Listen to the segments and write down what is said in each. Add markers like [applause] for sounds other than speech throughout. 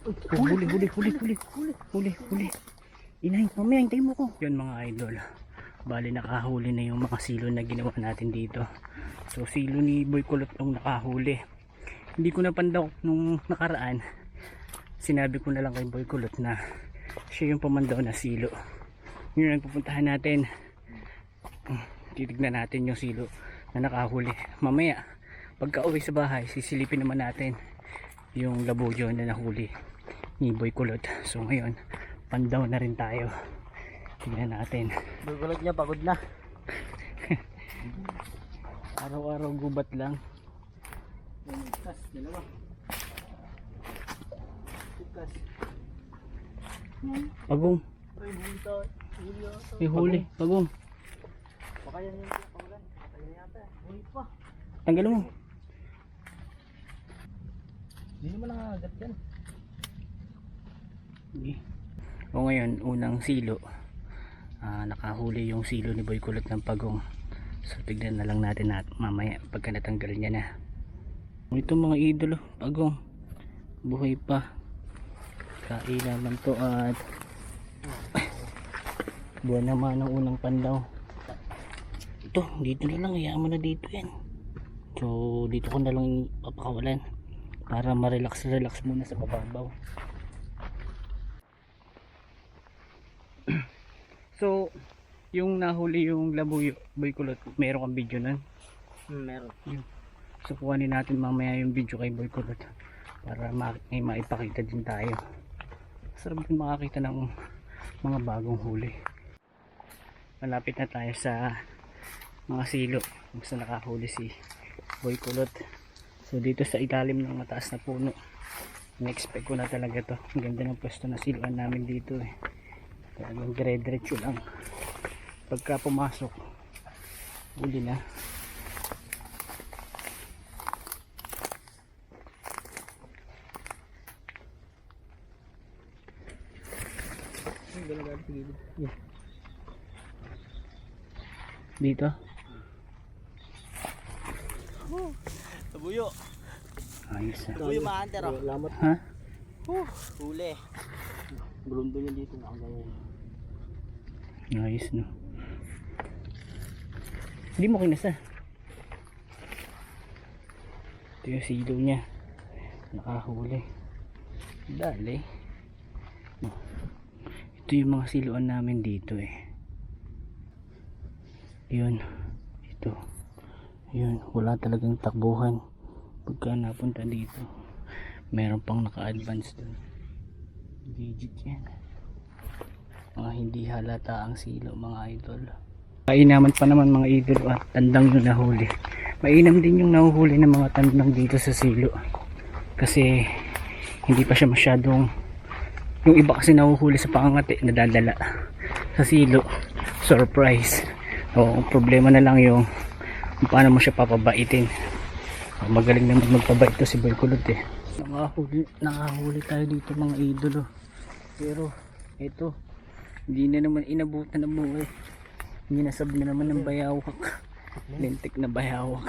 Huli, huli, huli, huli, huli, huli, huli. Inay, mamaya, hintayin mo ko. Yun mga idol. Bali nakahuli na yung mga silo na ginawa natin dito. So silo ni Boy Kulot nung nakahuli. Hindi ko napandaw nung nakaraan. Sinabi ko na lang kay Boy Kulot na siya yung pamandaw na silo. Yun ang pupuntahan natin. Titignan natin yung silo na nakahuli. Mamaya, pagka uwi sa bahay, sisilipin naman natin yung labuyo na nahuli ni Boy Kulot. So ngayon, pandaw na rin tayo. Tingnan natin. Gugulot niya, pagod na. [laughs] Araw-araw gubat lang. Tas, dalawa. Tukas. Pagong, Ay, bunta. May huli. Pagong, Baka yan yung pangulan. Kaya yata. Huli pa. tanggalin mo. Hindi naman nangagat yan. O ngayon, unang silo. Ah, nakahuli yung silo ni Boy Kulot ng pagong. So tignan na lang natin na mamaya pagka natanggal niya na. Ito mga idolo, pagong. Buhay pa. Kailan man to at [coughs] buwan naman ang unang pandaw. Ito, dito na lang. Hayaan mo na dito yan. So, dito ko na lang papakawalan para ma-relax-relax muna sa bababaw. So, yung nahuli yung labuyo, boy kulot, meron kang video nun. Hmm, meron. So, kuhanin natin mamaya yung video kay boy kulot para ma may maipakita din tayo. Sarap din makakita ng mga bagong huli. Malapit na tayo sa mga silo saan nakahuli si boy kulot. So, dito sa ilalim ng mataas na puno. Na-expect ko na talaga to. Ang ganda ng pwesto na siluan namin dito eh. Talagang dire-diretso lang. Pagka pumasok, huli na. Dito. Tabuyo. Ayos ah. Tabuyo ma-hunter oh. Ha? Huli. Bulundo niya dito na ang ganyan. Ayos no. Hindi mo kinasa. Ito yung silo niya. Nakahuli. Dali. No. Ito yung mga siluan namin dito eh. Yun. Ito. Yun. Wala talagang takbuhan. Pagka napunta dito. Meron pang naka-advance dun. Legit yan mga hindi halata ang silo mga idol. Kainaman pa naman mga idol at tandang yung nahuli. Mainam din yung nahuhuli ng mga tandang dito sa silo. Kasi hindi pa siya masyadong yung iba kasi nahuhuli sa pangangati nadadala sa silo. Surprise. O problema na lang yung paano mo siya papabaitin. Magaling naman magpabait to si Boy Kulot eh. Nakahuli, nakahuli tayo dito mga idolo pero ito hindi na naman inabutan ng buhay ginasab na naman ng bayawak lintik na bayawak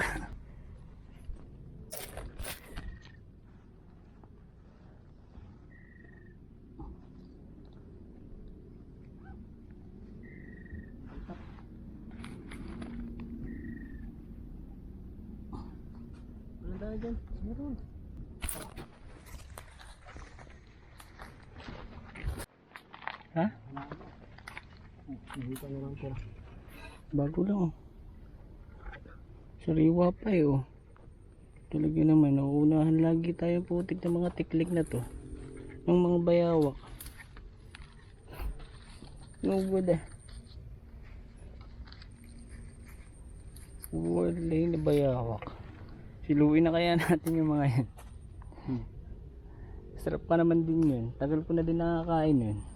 tayo dyan? Meron. ha? Nakita na lang sila. bago lang. Sariwa pa eh oh. Talaga naman nauunahan lagi tayo putik ng mga tiklik na to. Ng mga bayawak. No good ah. Wala na bayawak. Siluin na kaya [laughs] natin yung mga yan. Hmm. sarap pa naman din yun. Tagal ko na din nakakain yun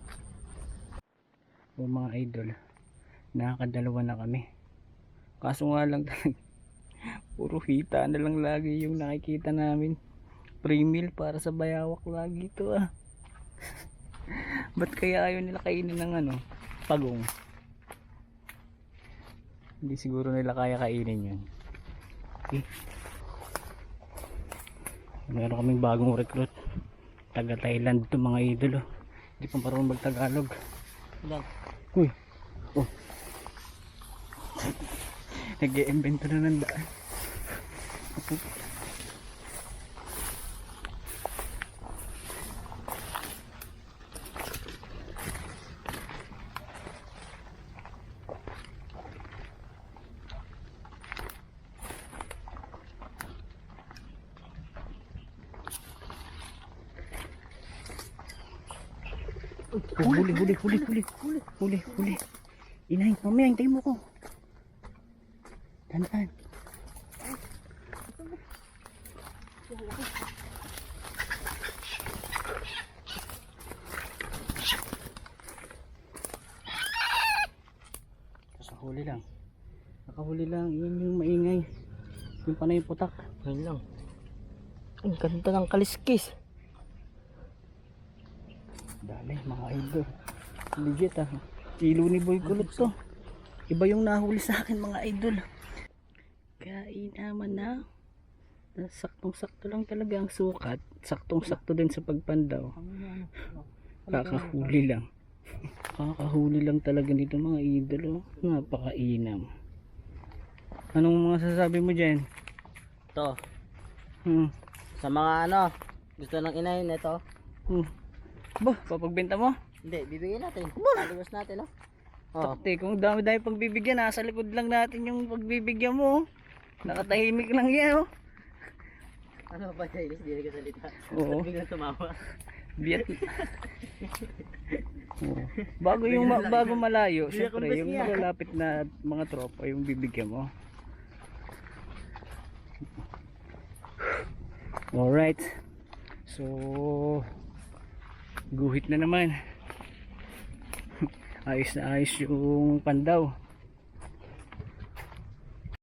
o mga idol nakakadalawa na kami kaso nga lang [laughs] puro hita na lang lagi yung nakikita namin pre-meal para sa bayawak lagi ito ah [laughs] ba't kaya ayaw nila kainin ng ano pagong hindi siguro nila kaya kainin yun okay. meron kaming bagong recruit taga Thailand to mga idolo. Hindi pa marunong magtagalog. Ilan? Uy. Oh. Nag-i-invento na ng daan. Huli, huli, huli, huli, huli, huli, huli. Inay, mamaya, hintayin mo ko. Tandaan. Nakahuli lang. Nakahuli lang. Yan yung maingay. Yung panay putak. Ngayon lang. Ang ganda ng kaliskis. Dali, mga idol. Legit ah. Kilo ni Boy Kulot to. Iba yung nahuli sa akin mga idol. Kain naman na. Saktong-sakto lang talaga ang sukat. Saktong-sakto din sa pagpandaw. Kakahuli lang. Kakahuli lang talaga nito mga idol. Oh. Napakainam. Anong mga sasabi mo dyan? Ito. Hmm. Sa mga ano. Gusto ng inahin ito. Hmm. Ba, papagbenta mo? Hindi, bibigyan natin. Aliwas natin oh. Oh. Takte, kung dami-dami pagbibigyan, nasa likod lang natin yung pagbibigyan mo. oh. Nakatahimik lang yan, oh. Ano ba tayo? Hindi ka salita. Oo. Ba't biglang tumawa? Biyat. [laughs] Oo. Bago yung ma- bago malayo, Bigla syempre, yung malalapit na mga tropa, yung bibigyan mo. Alright. So, guhit na naman. [laughs] ayos na ayos yung pandaw.